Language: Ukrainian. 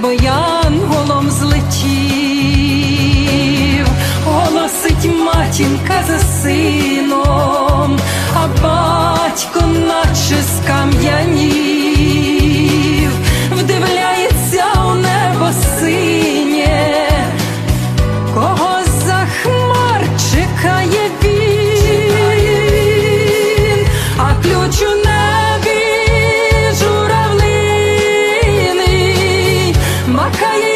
Небо янголом злетів, голосить матінка за сином, а батько. 可以